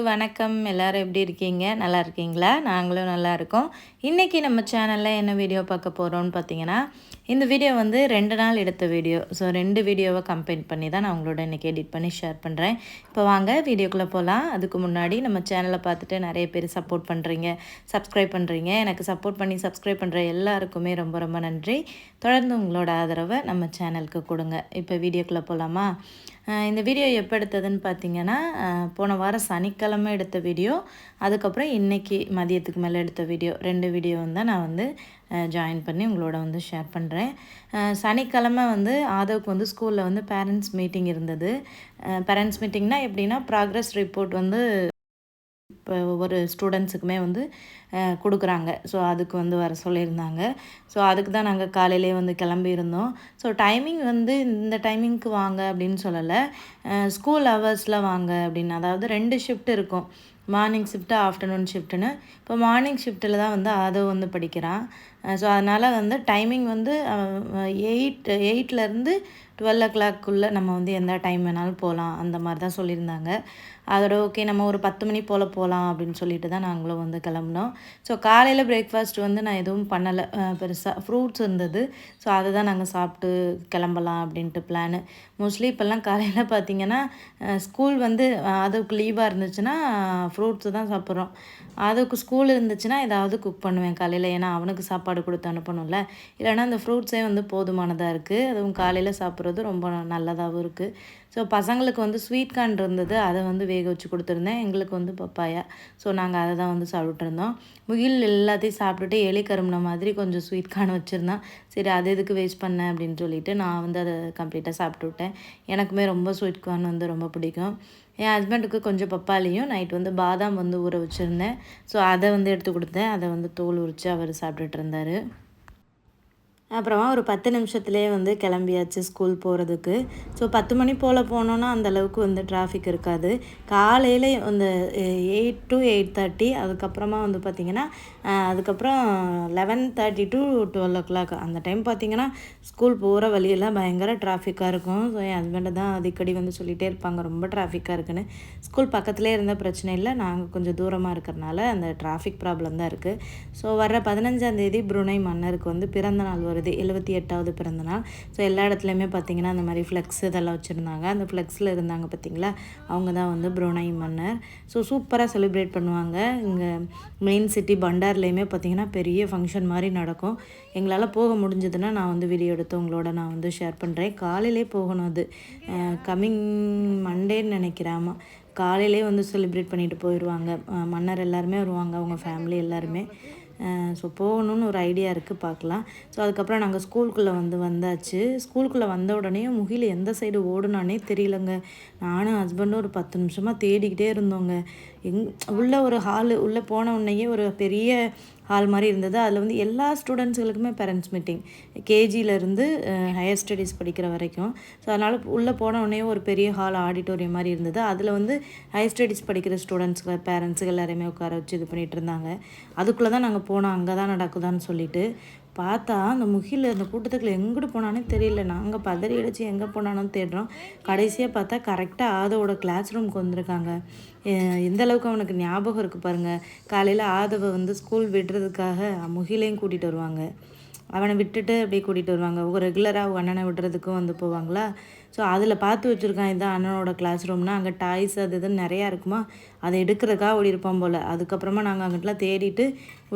எல்லாருக்கும் வணக்கம். எல்லாரும் எப்படி இருக்கீங்க? நல்லா இருக்கீங்களா? நாங்களும் நல்லா இருக்கோம். இன்றைக்கி நம்ம சேனலில் என்ன வீடியோ பார்க்க போகிறோம்னு பார்த்தீங்கன்னா இந்த வீடியோ வந்து ரெண்டு நாள் எடுத்த வீடியோ ஸோ ரெண்டு வீடியோவை கம்பைன் பண்ணி தான் நான் உங்களோட இன்றைக்கி எடிட் பண்ணி ஷேர் பண்ணுறேன் இப்போ வாங்க வீடியோக்குள்ளே போகலாம் அதுக்கு முன்னாடி நம்ம சேனலை பார்த்துட்டு நிறைய பேர் சப்போர்ட் பண்ணுறீங்க சப்ஸ்கிரைப் பண்ணுறீங்க எனக்கு சப்போர்ட் பண்ணி சப்ஸ்கிரைப் பண்ணுற எல்லாருக்குமே ரொம்ப ரொம்ப நன்றி. தொடர்ந்து உங்களோட ஆதரவை நம்ம சேனலுக்கு கொடுங்க. இப்போ வீடியோக்குள்ளே போகலாமா இந்த வீடியோ எப்போ எடுத்ததுன்னு பார்த்தீங்கன்னா போன வாரம் சனிக்கிழமை எடுத்த வீடியோ அதுக்கப்புறம் இன்றைக்கி மதியத்துக்கு மேலே எடுத்த வீடியோ ரெண்டு வீடியோ தான் நான் வந்து ஜாயின் பண்ணி உங்களோட வந்து ஷேர் பண்ணுறேன் சனிக்கிழமை வந்து ஆதவுக்கு வந்து ஸ்கூலில் வந்து பேரண்ட்ஸ் மீட்டிங் இருந்தது. பேரண்ட்ஸ் மீட்டிங்னா எப்படின்னா ப்ராக்ரஸ் ரிப்போர்ட் வந்து இப்போ ஒவ்வொரு ஸ்டூடெண்ட்ஸுக்குமே வந்து கொடுக்குறாங்க. ஸோ அதுக்கு வந்து வர சொல்லியிருந்தாங்க. ஸோ அதுக்கு தான் நாங்கள் காலையிலே வந்து கிளம்பியிருந்தோம் ஸோ டைமிங் வந்து இந்த டைமிங்க்கு வாங்க அப்படின்னு சொல்லலை. ஸ்கூல் ஹவர்ஸில் வாங்க அப்படின்னு அதாவது ரெண்டு ஷிஃப்ட் இருக்கும். மார்னிங் ஷிஃப்ட்டு ஆஃப்டர்நூன் ஷிஃப்ட்டுன்னு இப்போ மார்னிங் ஷிஃப்ட்டில் தான் வந்து அதை வந்து படிக்கிறான். ஸோ அதனால் வந்து டைமிங் வந்து எயிட் எயிட்லேருந்து டுவெல் ஓ கிளாக்குள்ளே நம்ம வந்து எந்த டைம் வேணாலும் போகலாம் அந்த மாதிரி தான் சொல்லியிருந்தாங்க. அதோட ஓகே நம்ம ஒரு பத்து மணி போல் போகலாம் அப்படின்னு சொல்லிட்டு தான் நாங்களும் வந்து கிளம்புனோம். ஸோ காலையில் பிரேக்ஃபாஸ்ட் வந்து நான் எதுவும் பண்ணலை. பெருசாக ஃப்ரூட்ஸ் இருந்தது. ஸோ அதை தான் நாங்கள் சாப்பிட்டு கிளம்பலாம் அப்படின்ட்டு பிளானு மோஸ்ட்லி இப்போல்லாம் காலையில் பார்த்தீங்கன்னா ஸ்கூல் வந்து அதுக்கு லீவாக இருந்துச்சுன்னா ஃப்ரூட்ஸு தான் சாப்பிட்றோம். அதுக்கு ஸ்கூல் இருந்துச்சுன்னா ஏதாவது குக் பண்ணுவேன் காலையில். ஏன்னா அவனுக்கு சாப்பாடு கொடுத்து அனுப்பணும்ல. இல்லைன்னா அந்த ஃப்ரூட்ஸே வந்து போதுமானதாக இருக்குது அதுவும் காலையில் சாப்பிட்றது ரொம்ப நல்லதாகவும் இருக்குது ஸோ பசங்களுக்கு வந்து ஸ்வீட் கார்ன் இருந்தது அதை வந்து வேக வச்சு கொடுத்துருந்தேன். எங்களுக்கு வந்து பப்பாயா. ஸோ நாங்கள் அதை தான் வந்து சாப்பிட்டுருந்தோம் முகில் எல்லாத்தையும் சாப்பிட்டுட்டு எலி கரும்புன மாதிரி கொஞ்சம் ஸ்வீட் கார்ன் வச்சுருந்தான் சரி அது எதுக்கு வேஸ்ட் பண்ணேன் அப்படின்னு சொல்லிட்டு நான் வந்து அதை கம்ப்ளீட்டாக சாப்பிட்டு விட்டேன். எனக்குமே ரொம்ப ஸ்வீட் கார்ன் வந்து ரொம்ப பிடிக்கும். என் ஹஸ்பண்டுக்கு கொஞ்சம் பப்பாளியும் நைட் வந்து பாதாம் வந்து ஊற வச்சுருந்தேன். ஸோ அதை வந்து எடுத்து கொடுத்தேன். அதை வந்து தோல் உரித்து அவர் சாப்பிட்டுட்டு இருந்தார். அப்புறமா ஒரு பத்து நிமிஷத்துலேயே வந்து கிளம்பியாச்சு ஸ்கூல் போகிறதுக்கு ஸோ பத்து மணி போல் போனோன்னா அந்தளவுக்கு வந்து டிராஃபிக் இருக்காது. காலையில் அந்த எயிட் டு எயிட் தேர்ட்டி அதுக்கப்புறமா வந்து பார்த்திங்கன்னா அதுக்கப்புறம் eleven thirty to twelve o'clock அந்த டைம் பார்த்திங்கன்னா ஸ்கூல் போகிற வழியெல்லாம் பயங்கர டிராஃபிக்காக இருக்கும். ஸோ என் ஹஸ்பண்டு தான் அடிக்கடி வந்து சொல்லிகிட்டே இருப்பாங்க ரொம்ப டிராஃபிக்காக இருக்குன்னு. ஸ்கூல் பக்கத்துலேயே இருந்த பிரச்சனை இல்லை நாங்கள் கொஞ்சம் தூரமாக இருக்கிறனால அந்த டிராஃபிக் ப்ராப்ளம் தான் இருக்குது ஸோ வர்ற பதினஞ்சாந்தேதி புருணை மன்னருக்கு வந்து பிறந்த நாள் வரும் வருது எழுபத்தி எட்டாவது பிறந்தநாள். ஸோ எல்லா இடத்துலையுமே பார்த்தீங்கன்னா அந்த மாதிரி ஃப்ளெக்ஸ் இதெல்லாம் வச்சுருந்தாங்க. அந்த ஃப்ளெக்ஸில் இருந்தாங்க பார்த்தீங்களா அவங்க தான் வந்து புருணை மன்னர். ஸோ சூப்பராக செலிப்ரேட் பண்ணுவாங்க. இங்கே மெயின் சிட்டி பண்டார்லேயுமே பார்த்தீங்கன்னா பெரிய ஃபங்க்ஷன் மாதிரி நடக்கும். எங்களால் போக முடிஞ்சதுன்னா நான் வந்து வீடியோ எடுத்து உங்களோட நான் வந்து ஷேர் பண்ணுறேன் காலையிலே போகணும் அது. கம்மிங் மண்டேன்னு நினைக்கிறேன். ஆமாம் காலையிலே வந்து செலிப்ரேட் பண்ணிட்டு போயிடுவாங்க மன்னர் எல்லாருமே வருவாங்க. அவங்க ஃபேமிலி எல்லாருமே. ஸோ போகணுன்னு ஒரு ஐடியா இருக்குது பார்க்கலாம். ஸோ அதுக்கப்புறம் நாங்கள் ஸ்கூலுக்குள்ளே வந்து வந்தாச்சு. ஸ்கூலுக்குள்ளே வந்த உடனே முகில் எந்த சைடு ஓடுனானே தெரியலங்க. நானும் ஹஸ்பண்டும் ஒரு பத்து நிமிஷமாக தேடிக்கிட்டே இருந்தோங்க. எங் உள்ளே ஒரு ஹாலு உள்ளே போன உடனேயே ஒரு பெரிய ஹால் மாதிரி இருந்தது. அதில் வந்து எல்லா ஸ்டூடெண்ட்ஸுகளுக்குமே பேரண்ட்ஸ் மீட்டிங் கேஜியிலேருந்து ஹையர் ஸ்டடீஸ் படிக்கிற வரைக்கும். ஸோ அதனால் உள்ளே போன உடனே ஒரு பெரிய ஹால் ஆடிட்டோரியம் மாதிரி இருந்தது. அதில் வந்து ஹையர் ஸ்டடீஸ் படிக்கிற ஸ்டூடெண்ட்ஸுக்கு பேரண்ட்ஸுக்கு எல்லாரையுமே உட்கார வச்சு இது பண்ணிகிட்டு இருந்தாங்க. அதுக்குள்ளே தான் நாங்கள் போனோம். அங்கே தான் நடக்குதான்னு சொல்லிட்டு. பார்த்தா அந்த முகில் அந்த கூட்டத்துக்குள்ள எங்கிட்டு போனானே தெரியல. நாங்கள் பதறி அடித்து எங்கே போனாலும் தேடுறோம். கடைசியாக பார்த்தா கரெக்டாக ஆதவோட கிளாஸ் ரூமுக்கு வந்திருக்காங்க. எந்த அளவுக்கு அவனுக்கு ஞாபகம் இருக்குது பாருங்கள் காலையில் ஆதவை வந்து ஸ்கூல் விடுறதுக்காக முகிலையும் கூட்டிகிட்டு வருவாங்க. அவனை விட்டுட்டு அப்படியே கூட்டிகிட்டு வருவாங்க. ஒரு ரெகுலராக அவங்க அண்ணனை விடுறதுக்கும் வந்து போவாங்களா? ஸோ அதில் பார்த்து வச்சுருக்கான் இதான் அண்ணனோட கிளாஸ் ரூம்னா அங்கே டாய்ஸ் அது இதுன்னு நிறையா இருக்குமா? அதை எடுக்கிறதுக்காக ஓடி இருப்பான் போல். அதுக்கப்புறமா நாங்கள் அங்கிட்டலாம் தேடிட்டு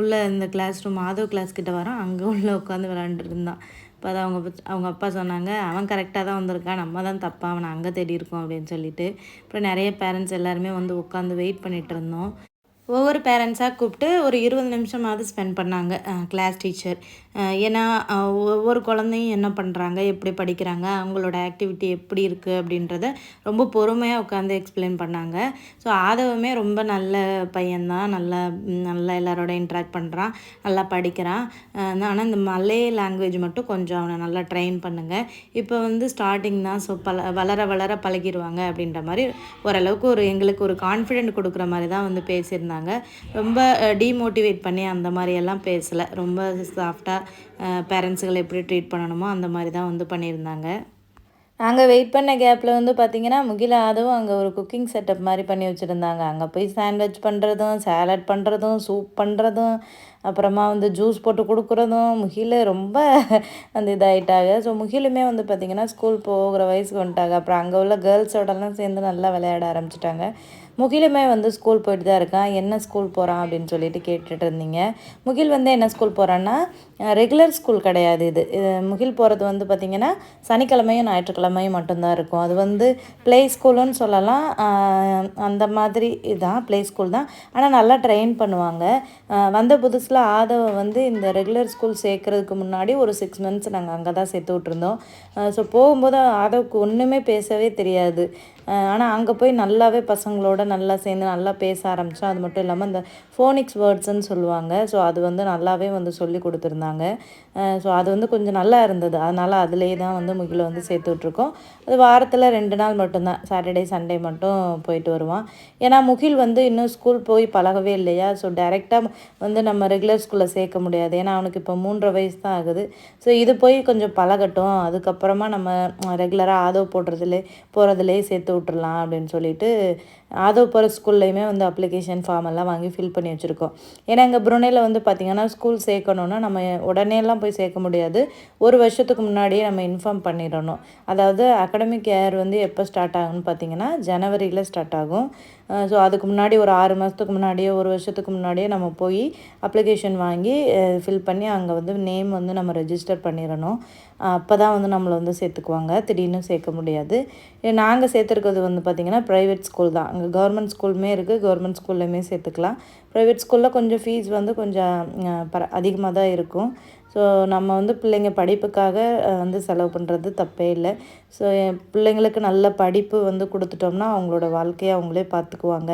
உள்ளே இந்த கிளாஸ் ரூம் மாதவ் கிளாஸ் கிட்டே வரோம் அங்கே உள்ளே உட்காந்து விளாண்டுட்டு இருந்தான். இப்போ அதை அவங்க அவங்க அப்பா சொன்னாங்க அவன் கரெக்டாக தான் வந்திருக்கான். நம்ம தான் தப்பா அவனை அங்கே தேடி இருக்கோம் அப்படின்னு சொல்லிட்டு. அப்புறம் நிறைய பேரண்ட்ஸ் எல்லாருமே வந்து உட்காந்து வெயிட் பண்ணிட்டு இருந்தோம். ஒவ்வொரு பேரண்ட்ஸாக கூப்பிட்டு ஒரு இருபது நிமிஷமாவது ஸ்பெண்ட் பண்ணாங்க கிளாஸ் டீச்சர் ஏன்னா ஒவ்வொரு குழந்தையும் என்ன பண்ணுறாங்க எப்படி படிக்கிறாங்க அவங்களோட ஆக்டிவிட்டி எப்படி இருக்குது அப்படின்றத ரொம்ப பொறுமையாக உட்காந்து எக்ஸ்பிளைன் பண்ணாங்க. ஸோ ஆதவமே ரொம்ப நல்ல பையன்தான். நல்லா நல்லா எல்லாரோட இன்ட்ராக்ட் பண்ணுறான் நல்லா படிக்கிறான். ஆனால் இந்த மலே லாங்குவேஜ் மட்டும் கொஞ்சம் அவனை நல்லா ட்ரெயின் பண்ணுங்கள் இப்போ வந்து ஸ்டார்டிங் தான். ஸோ பல வளர வளர பழகிடுவாங்க அப்படின்ற மாதிரி ஓரளவுக்கு ஒரு எங்களுக்கு ஒரு கான்ஃபிடென்ட் கொடுக்குற மாதிரி தான் வந்து பேசியிருந்தாங்க. ரொம்ப டீமோட்டிவேட் பண்ணி அந்த மாதிரியெல்லாம் பேசலை. ரொம்ப சாஃப்டாக பேரண்ட்ஸுகளை எப்படி ட்ரீட் பண்ணணுமோ அந்த மாதிரி தான் வந்து பண்ணியிருந்தாங்க. நாங்கள் வெயிட் பண்ண கேப்பில் வந்து பார்த்திங்கன்னா முகில ஆதவும் அங்கே ஒரு குக்கிங் செட்டப் மாதிரி பண்ணி வச்சுருந்தாங்க. அங்கே போய் சாண்ட்விச் பண்ணுறதும் சேலட் பண்ணுறதும் சூப் பண்ணுறதும் அப்புறமா வந்து ஜூஸ் போட்டு கொடுக்குறதும் முகில ரொம்ப வந்து இதாகிட்டாங்க ஸோ முகிலுமே வந்து பார்த்திங்கன்னா ஸ்கூல் போகிற வயசுக்கு வந்துட்டாங்க. அப்புறம் அங்கே உள்ள கேர்ள்ஸோடலாம் சேர்ந்து நல்லா விளையாட ஆரம்பிச்சிட்டாங்க. முகிலுமே வந்து ஸ்கூல் போயிட்டு தான் இருக்கான். என்ன ஸ்கூல் போகிறான் அப்படின்னு சொல்லிட்டு கேட்டுட்டு இருந்தீங்க. முகில் வந்து என்ன ஸ்கூல் போகிறான்னா ரெகுலர் ஸ்கூல் கிடையாது இது. முகில் போகிறது வந்து பார்த்திங்கன்னா சனிக்கிழமையும் ஞாயிற்றுக்கிழமையும் மட்டும்தான் இருக்கும். அது வந்து ப்ளே ஸ்கூலுன்னு சொல்லலாம். அந்த மாதிரி இதுதான் ப்ளே ஸ்கூல் தான். ஆனால் நல்லா ட்ரெயின் பண்ணுவாங்க. வந்த புதுசில் ஆதவை வந்து இந்த ரெகுலர் ஸ்கூல் சேர்க்குறதுக்கு முன்னாடி ஒரு சிக்ஸ் மந்த்ஸ் நாங்கள் அங்கே தான் சேர்த்து விட்ருந்தோம் ஸோ போகும்போது ஆதவுக்கு ஒன்றுமே பேசவே தெரியாது. ஆனால் அங்கே போய் நல்லாவே பசங்களோட நல்லா சேர்ந்து நல்லா பேச ஆரம்பித்தோம் அது மட்டும் இல்லாமல் இந்த ஃபோனிக்ஸ் வேர்ட்ஸ்ன்னு சொல்லுவாங்க. ஸோ அது வந்து நல்லாவே வந்து சொல்லி கொடுத்துருந்தாங்க. ஸோ அது வந்து கொஞ்சம் நல்லா இருந்தது. அதனால் அதுலேயே தான் வந்து முகில வந்து சேர்த்து விட்ருக்கோம் அது வாரத்தில் ரெண்டு நாள் மட்டும்தான். சாட்டர்டே சண்டே மட்டும் போயிட்டு வருவான். ஏன்னா முகில் வந்து இன்னும் ஸ்கூல் போய் பழகவே இல்லையா? ஸோ டைரெக்டாக வந்து நம்ம ரெகுலர் ஸ்கூலில் சேர்க்க முடியாது. ஏன்னா அவனுக்கு இப்போ மூன்றரை வயசு தான் ஆகுது. ஸோ இது போய் கொஞ்சம் பழகட்டும். அதுக்கப்புறமா நம்ம ரெகுலராக ஆதோ போடுறதுலே போகிறதுலே சேர்த்து விட்டுறலாம் அப்படின்னு சொல்லிட்டு ஆதவ் போகிற ஸ்கூல்லையுமே வந்து அப்ளிகேஷன் ஃபார்ம் எல்லாம் வாங்கி ஃபில் பண்ணி வச்சுருக்கோம். ஏன்னா இங்கே புருனேயில் வந்து பார்த்திங்கன்னா ஸ்கூல் சேர்க்கணுன்னா நம்ம உடனேலாம் போய் சேர்க்க முடியாது. ஒரு வருஷத்துக்கு முன்னாடியே நம்ம இன்ஃபார்ம் பண்ணிடணும். அதாவது அகடமிக் இயர் வந்து எப்போ ஸ்டார்ட் ஆகும்னு பார்த்திங்கன்னா ஜனவரியில் ஸ்டார்ட் ஆகும். ஸோ அதுக்கு முன்னாடி ஒரு ஆறு மாதத்துக்கு முன்னாடியே ஒரு வருஷத்துக்கு முன்னாடியே நம்ம போய் அப்ளிகேஷன் வாங்கி ஃபில் பண்ணி அங்கே வந்து நேம் வந்து நம்ம ரெஜிஸ்டர் பண்ணிடணும். அப்போ தான் வந்து நம்மளை வந்து சேர்த்துக்குவாங்க. திடீர்னு சேர்க்க முடியாது. நாங்கள் சேர்த்துருக்கிறது வந்து பார்த்திங்கன்னா ப்ரைவேட் ஸ்கூல் தான். அங்கே கவர்மெண்ட் ஸ்கூலுமே இருக்குது கவர்மெண்ட் ஸ்கூல்லையுமே சேர்த்துக்கலாம். ப்ரைவேட் ஸ்கூலில் கொஞ்சம் ஃபீஸ் வந்து கொஞ்சம் பர அதிகமாக தான் இருக்கும். ஸோ நம்ம வந்து பிள்ளைங்க படிப்புக்காக வந்து செலவு பண்ணுறது தப்பே இல்லை. ஸோ என் பிள்ளைங்களுக்கு நல்ல படிப்பு வந்து கொடுத்துட்டோம்னா அவங்களோட வாழ்க்கையை அவங்களே பார்த்துக்குவாங்க.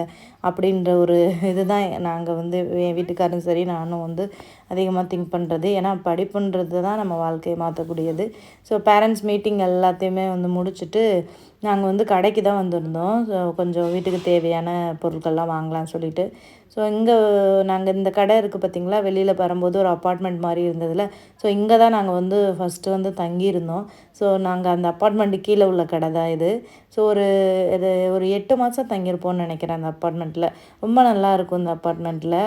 அப்படின்ற ஒரு இதுதான் நாங்கள் வந்து என் வீட்டுக்காரும் சரி நானும் வந்து அதிகமாக திங்க் பண்ணுறது ஏன்னா படிப்புன்றது தான் நம்ம வாழ்க்கையை மாற்றக்கூடியது. ஸோ பேரண்ட்ஸ் மீட்டிங் எல்லாத்தையுமே வந்து முடிச்சுட்டு நாங்கள் வந்து கடைக்கு தான் வந்திருந்தோம். ஸோ கொஞ்சம் வீட்டுக்கு தேவையான பொருட்கள்லாம் வாங்கலாம்னு சொல்லிட்டு. ஸோ இங்கே நாங்கள் இந்த கடை இருக்குது பார்த்திங்களா? வெளியில் வரும்போது ஒரு அப்பார்ட்மெண்ட் மாதிரி இருந்ததில். ஸோ இங்கே தான் நாங்கள் வந்து ஃபஸ்ட்டு வந்து தங்கியிருந்தோம். ஸோ நாங்கள் அந்த அப்பார்ட்மெண்ட்டு கீழே உள்ள கடை தான் இது. ஸோ ஒரு இது ஒரு எட்டு மாதம் தங்கியிருப்போம்னு நினைக்கிறேன் அந்த அப்பார்ட்மெண்ட்டில் ரொம்ப நல்லா இருக்கும் இந்த அப்பார்ட்மெண்ட்டில்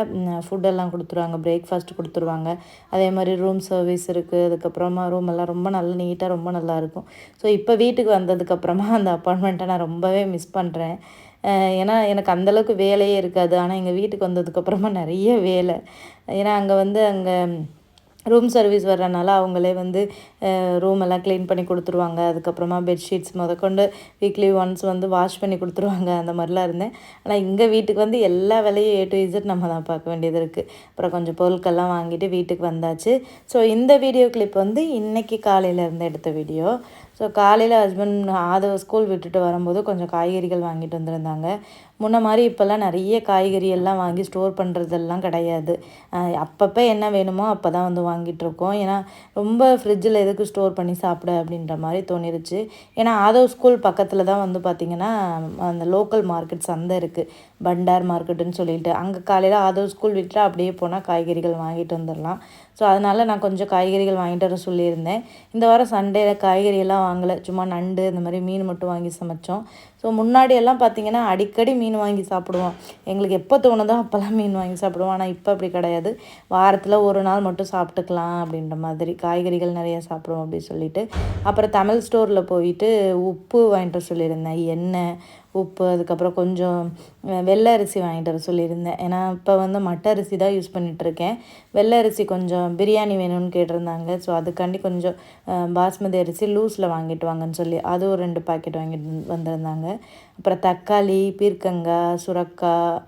ஃபுட்டெல்லாம் கொடுத்துருவாங்க பிரேக்ஃபாஸ்ட் கொடுத்துருவாங்க. அதே மாதிரி ரூம் சர்வீஸ் இருக்குது அதுக்கப்புறமா ரூம் எல்லாம் ரொம்ப நல்லா நீட்டாக ரொம்ப நல்லாயிருக்கும் ஸோ இப்போ வீட்டுக்கு வந்ததுக்கப்புறமா அந்த அப்பார்ட்மெண்ட்டை நான் ரொம்பவே மிஸ் பண்ணுறேன் ஏன்னா எனக்கு அந்தளவுக்கு வேலையே இருக்காது. ஆனால் எங்கள் வீட்டுக்கு வந்ததுக்கப்புறமா நிறைய வேலை. ஏன்னா அங்கே வந்து அங்கே ரூம் சர்வீஸ் வர்றனால அவங்களே வந்து ரூம் எல்லாம் க்ளீன் பண்ணி கொடுத்துருவாங்க. அதுக்கப்புறமா பெட்ஷீட்ஸ் முதற்கொண்டு வீக்லி ஒன்ஸ் வந்து வாஷ் பண்ணி கொடுத்துருவாங்க. அந்த மாதிரிலாம் இருந்தேன். ஆனால் இங்கே வீட்டுக்கு வந்து எல்லா வேலையும் ஏ டு இசட் நம்ம தான் பார்க்க வேண்டியது இருக்குது அப்புறம் கொஞ்சம் பொருட்கள்லாம் வாங்கிட்டு வீட்டுக்கு வந்தாச்சு. ஸோ இந்த வீடியோ கிளிப் வந்து இன்றைக்கி காலையிலேருந்து எடுத்த வீடியோ ஸோ காலையில் ஹஸ்பண்ட் ஆதவ ஸ்கூல் விட்டுட்டு வரும்போது கொஞ்சம் காய்கறிகள் வாங்கிட்டு வந்திருந்தாங்க. முன்ன மாதிரி இப்போல்லாம் நிறைய காய்கறி எல்லாம் வாங்கி ஸ்டோர் பண்ணுறதெல்லாம் கிடையாது. அப்பப்போ என்ன வேணுமோ அப்போ தான் வந்து வாங்கிட்டுருக்கோம் ஏன்னா ரொம்ப ஃப்ரிட்ஜில் எதுக்கு ஸ்டோர் பண்ணி சாப்பிட அப்படின்ற மாதிரி தோணிருச்சு. ஏன்னா ஆதவ் ஸ்கூல் பக்கத்தில் தான் வந்து பார்த்திங்கன்னா அந்த லோக்கல் மார்க்கெட் சந்தை இருக்குது பண்டார் மார்க்கெட்டுன்னு சொல்லிட்டு அங்கே காலையில் ஆதவ் ஸ்கூல் விட்டுட்டு அப்படியே போனால் காய்கறிகள் வாங்கிட்டு வந்துடலாம் ஸோ அதனால் நான் கொஞ்சம் காய்கறிகள் வாங்கிட்டு வர சொல்லியிருந்தேன். இந்த வாரம் சண்டேல காய்கறியெல்லாம் வாங்கலை. சும்மா நண்டு இந்த மாதிரி மீன் மட்டும் வாங்கி சமைச்சோம். ஸோ முன்னாடியெல்லாம் பார்த்திங்கன்னா அடிக்கடி மீன் வாங்கி சாப்பிடுவோம். எங்களுக்கு எப்போ தோணுதோ அப்போல்லாம் மீன் வாங்கி சாப்பிடுவோம். ஆனால் இப்போ அப்படி கிடையாது. வாரத்தில் ஒரு நாள் மட்டும் சாப்பிட்டுக்கலாம் அப்படின்ற மாதிரி காய்கறிகள் நிறையா சாப்பிடுவோம் அப்படின்னு சொல்லிட்டு. அப்புறம் தமிழ் ஸ்டோரில் போயிட்டு உப்பு வாங்கிட்டு சொல்லியிருந்தேன். எண்ணெய் உப்பு அதுக்கப்புறம் கொஞ்சம் வெள்ளை அரிசி வாங்கிட்டு வர சொல்லியிருந்தேன். ஏன்னா இப்போ வந்து மட்டை அரிசி தான் யூஸ் பண்ணிகிட்ருக்கேன் வெள்ளை அரிசி கொஞ்சம் பிரியாணி வேணும்னு கேட்டிருந்தாங்க. ஸோ அதுக்காண்டி கொஞ்சம் பாஸ்மதி அரிசி லூஸில் வாங்கிட்டு வாங்கன்னு சொல்லி அது ஒரு ரெண்டு பாக்கெட் வாங்கிட்டு வந்திருந்தாங்க. அப்புறம் தக்காளி பீர்க்கங்காய் சுரக்காய்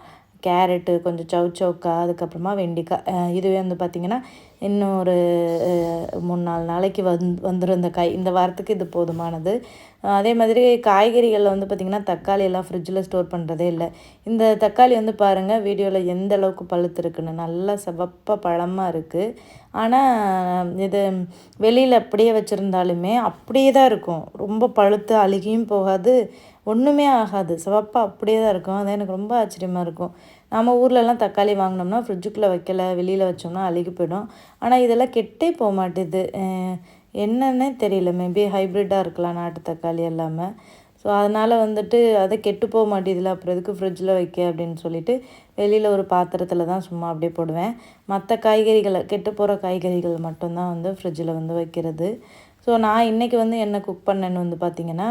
கேரட்டு கொஞ்சம் சவு சவுக்கா அதுக்கப்புறமா வெண்டிக்காய் இதுவே வந்து பார்த்திங்கன்னா இன்னும் ஒரு மூணு நாலு நாளைக்கு வந் வந்துடும் இந்த காய். இந்த வாரத்துக்கு இது போதுமானது. அதே மாதிரி காய்கறிகளில் வந்து பார்த்திங்கன்னா தக்காளி எல்லாம் ஃப்ரிட்ஜில் ஸ்டோர் பண்ணுறதே இல்லை. இந்த தக்காளி வந்து பாருங்கள் வீடியோவில் எந்த அளவுக்கு பழுத்து இருக்குன்னு நல்லா செவப்பாக பழமாக இருக்குது ஆனால் இது வெளியில் அப்படியே வச்சுருந்தாலுமே அப்படியே தான் இருக்கும். ரொம்ப பழுத்து அழுகியும் போகாது ஒன்றுமே ஆகாது. சிவப்பாக அப்படியே தான் இருக்கும். அது எனக்கு ரொம்ப ஆச்சரியமாக இருக்கும். நம்ம ஊர்லலாம் தக்காளி வாங்கினோம்னா ஃப்ரிட்ஜுக்குள்ளே வைக்கல வெளியில் வச்சோம்னா அழுகி போயிடும். ஆனால் இதெல்லாம் கெட்டே போக மாட்டேது. என்னன்னே தெரியல. மேபி ஹைப்ரிட்டாக இருக்கலாம் நாட்டு தக்காளி எல்லாமே. ஸோ அதனால் வந்துட்டு அதை கெட்டு போக மாட்டேதில்ல அப்புறம் எதுக்கு ஃப்ரிட்ஜில் வைக்க அப்படின்னு சொல்லிட்டு வெளியில் ஒரு பாத்திரத்தில் தான் சும்மா அப்படியே போடுவேன். மற்ற காய்கறிகளை கெட்டு போகிற காய்கறிகள் மட்டும்தான் வந்து ஃப்ரிட்ஜில் வந்து வைக்கிறது. ஸோ நான் இன்றைக்கி வந்து என்ன குக் பண்ணேன்னு வந்து பார்த்திங்கன்னா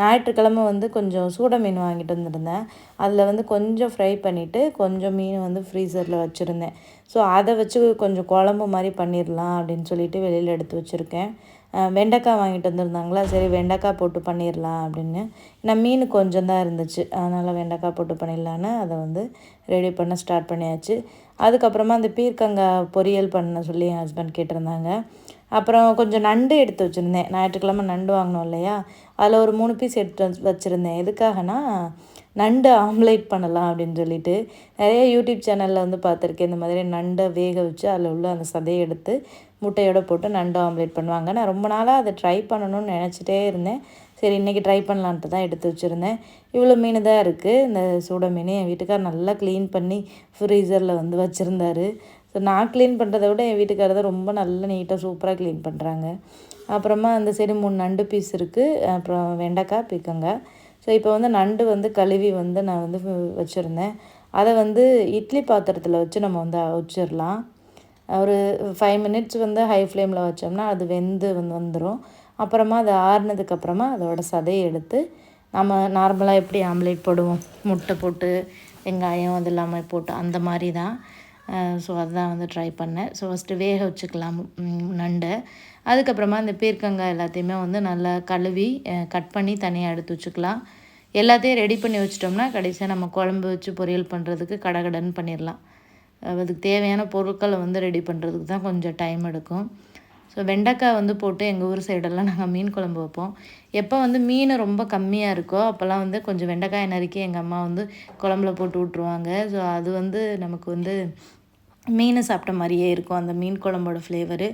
ஞாயிற்றுக்கிழமை வந்து கொஞ்சம் சூட மீன் வாங்கிட்டு வந்திருந்தேன். அதில் வந்து கொஞ்சம் ஃப்ரை பண்ணிவிட்டு கொஞ்சம் மீன் வந்து ஃப்ரீசரில் வச்சுருந்தேன். ஸோ அதை வச்சு கொஞ்சம் குழம்பு மாதிரி பண்ணிடலாம் அப்படின்னு சொல்லிட்டு வெளியில் எடுத்து வச்சுருக்கேன். வெண்டைக்காய் வாங்கிட்டு வந்திருந்தாங்களா? சரி வெண்டைக்காய் போட்டு பண்ணிடலாம் அப்படின்னு. ஏன்னா மீன் கொஞ்சம் தான் இருந்துச்சு. அதனால் வெண்டைக்காய் போட்டு பண்ணிடலான்னு அதை வந்து ரெடி பண்ண ஸ்டார்ட் பண்ணியாச்சு. அதுக்கப்புறமா அந்த பீர்க்கங்காய் பொரியல் பண்ண சொல்லி என் ஹஸ்பண்ட் கேட்டிருந்தாங்க. அப்புறம் கொஞ்சம் நண்டு எடுத்து வச்சுருந்தேன். ஞாயிற்றுக்கிழமை நண்டு வாங்கினோம் இல்லையா? அதில் ஒரு மூணு பீஸ் எடுத்து வச்சுருந்தேன். எதுக்காகனா நண்டு ஆம்லேட் பண்ணலாம் அப்படின்னு சொல்லிட்டு. நிறைய யூடியூப் சேனலில் வந்து பார்த்துருக்கேன். இந்த மாதிரி நண்டை வேக வச்சு அதில் உள்ள அந்த சதையை எடுத்து முட்டையோடு போட்டு நண்டு ஆம்லேட் பண்ணுவாங்க. நான் ரொம்ப நாளாக அதை ட்ரை பண்ணணும்னு நினச்சிட்டே இருந்தேன். சரி இன்றைக்கி ட்ரை பண்ணலான்ட்டு தான் எடுத்து வச்சுருந்தேன். இவ்வளோ மீன் தான் இருக்குது இந்த சூட மீன் என் வீட்டுக்கார் நல்லா க்ளீன் பண்ணி ஃப்ரீசரில் வந்து வச்சுருந்தாரு. ஸோ நான் க்ளீன் பண்ணுறத விட என் வீட்டுக்காரர் தான் ரொம்ப நல்லா நீட்டாக சூப்பராக க்ளீன் பண்ணுறாங்க அப்புறமா அந்த சைடு மூணு நண்டு பீஸ் இருக்குது அப்புறம் வெண்டைக்காய் பீக்கங்காய் ஸோ இப்போ வந்து நண்டு வந்து கழுவி வந்து நான் வந்து வச்சுருந்தேன். அதை வந்து இட்லி பாத்திரத்தில் வச்சு நம்ம வந்து வச்சிடலாம் ஒரு ஃபைவ் மினிட்ஸ் வந்து ஹை ஃப்ளேமில் வச்சோம்னா அது வெந்து வந்து வந்துடும் அப்புறமா அது ஆறுனதுக்கப்புறமா அதோட சதையை எடுத்து நம்ம நார்மலாக எப்படி ஆம்லேட் போடுவோம்? முட்டை போட்டு வெங்காயம் அது இல்லாமல் போட்டு அந்த மாதிரி தான். ஸோ அதுதான் வந்து ட்ரை பண்ணேன். ஸோ ஃபஸ்ட்டு வேக வச்சுக்கலாம் நண்டை. அதுக்கப்புறமா இந்த பீர்க்கங்காய் எல்லாத்தையுமே வந்து நல்லா கழுவி கட் பண்ணி தனியாக எடுத்து வச்சுக்கலாம். எல்லாத்தையும் ரெடி பண்ணி வச்சிட்டோம்னா கடைசியாக நம்ம குழம்பு வச்சு பொரியல் பண்ணுறதுக்கு கடகடன்னு பண்ணிடலாம். அதுக்கு தேவையான பொருட்களை வந்து ரெடி பண்ணுறதுக்கு தான் கொஞ்சம் டைம் எடுக்கும். ஸோ வெண்டைக்காய் வந்து போட்டு எங்கள் ஊர் சைடெல்லாம் நாங்கள் மீன் குழம்பு வைப்போம். எப்போ வந்து மீன் ரொம்ப கம்மியாக இருக்கோ அப்போல்லாம் வந்து கொஞ்சம் வெண்டைக்காய் நறுக்கி எங்கள் அம்மா வந்து குழம்புல போட்டு விட்ருவாங்க ஸோ அது வந்து நமக்கு வந்து மீன் சாப்பிட்ட மாதிரியே இருக்கும் அந்த மீன் குழம்போட ஃப்ளேவரு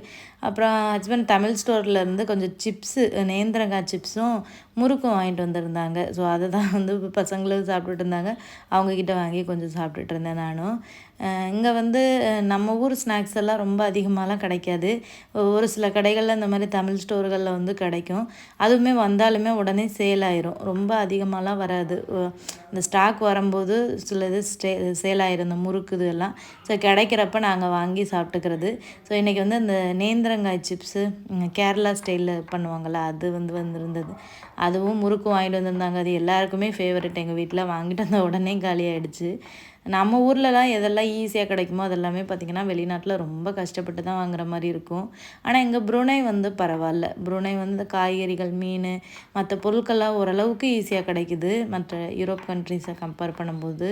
அப்புறம் ஹஸ்பண்ட் தமிழ் ஸ்டோர்லேருந்து கொஞ்சம் சிப்ஸு நேந்திரங்காய் சிப்ஸும் முறுக்கும் வாங்கிட்டு வந்திருந்தாங்க. ஸோ அதை தான் வந்து பசங்களும் சாப்பிட்டுட்டு இருந்தாங்க. அவங்கக்கிட்ட வாங்கி கொஞ்சம் சாப்பிட்டுட்டு இருந்தேன் நானும். இங்கே வந்து நம்ம ஊர் ஸ்நாக்ஸ் எல்லாம் ரொம்ப அதிகமாகலாம் கிடைக்காது. ஒரு சில கடைகளில் இந்த மாதிரி தமிழ் ஸ்டோர்களில் வந்து கிடைக்கும். அதுவுமே வந்தாலுமே உடனே சேல் ஆயிரும். ரொம்ப அதிகமாகலாம் வராது. இந்த ஸ்டாக் வரும்போது சில இது ஸ்டே சேல் ஆயிரும். இந்த முறுக்கு இதெல்லாம் ஸோ கிடைக்கிறப்ப நாங்கள் வாங்கி சாப்பிட்டுக்கிறது. ஸோ இன்றைக்கி வந்து இந்த நேந்திரங்காய் சிப்ஸு கேரளா ஸ்டைலில் பண்ணுவாங்கள்ல அது வந்து வந்திருந்தது. அதுவும் முறுக்கு வாங்கிட்டு வந்திருந்தாங்க. அது எல்லாருக்குமே ஃபேவரட் எங்கள் வீட்டில் வாங்கிட்டு வந்த உடனே காலி ஆகிடுச்சு நம்ம ஊர்லலாம் எதெல்லாம் ஈஸியாக கிடைக்குமோ அதெல்லாமே பார்த்திங்கன்னா வெளிநாட்டில் ரொம்ப கஷ்டப்பட்டு தான் வாங்குற மாதிரி இருக்கும். ஆனால் எங்கள் புருனை வந்து பரவாயில்ல. புருனை வந்து காய்கறிகள் மீன் மற்ற பொருட்கள்லாம் ஓரளவுக்கு ஈஸியாக கிடைக்குது. மற்ற யூரோப் கண்ட்ரிஸை கம்பேர் பண்ணும்போது